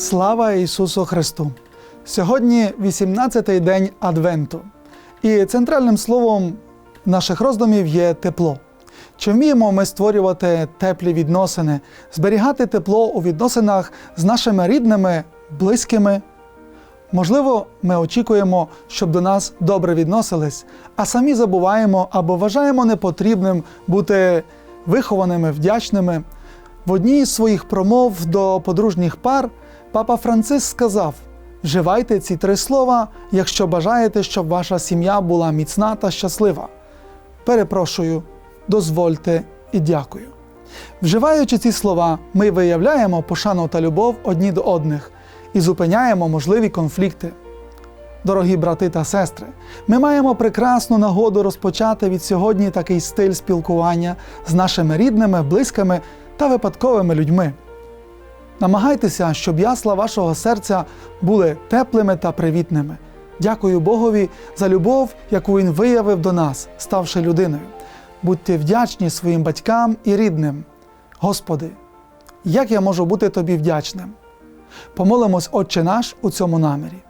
Слава Ісусу Христу! Сьогодні 18-й день Адвенту, і центральним словом наших роздумів є тепло. Чи вміємо ми створювати теплі відносини, зберігати тепло у відносинах з нашими рідними, близькими? Можливо, ми очікуємо, щоб до нас добре відносились, а самі забуваємо або вважаємо непотрібним бути вихованими, вдячними. В одній з своїх промов до подружніх пар папа Франциск сказав: вживайте ці три слова, якщо бажаєте, щоб ваша сім'я була міцна та щаслива. Перепрошую, дозвольте і дякую. Вживаючи ці слова, ми виявляємо пошану та любов одні до одних і зупиняємо можливі конфлікти. Дорогі брати та сестри, ми маємо прекрасну нагоду розпочати від сьогодні такий стиль спілкування з нашими рідними, близькими та випадковими людьми. Намагайтеся, щоб ясла вашого серця були теплими та привітними. Дякую Богові за любов, яку Він виявив до нас, ставши людиною. Будьте вдячні своїм батькам і рідним. Господи, як я можу бути тобі вдячним? Помолимось, Отче наш, у цьому намірі.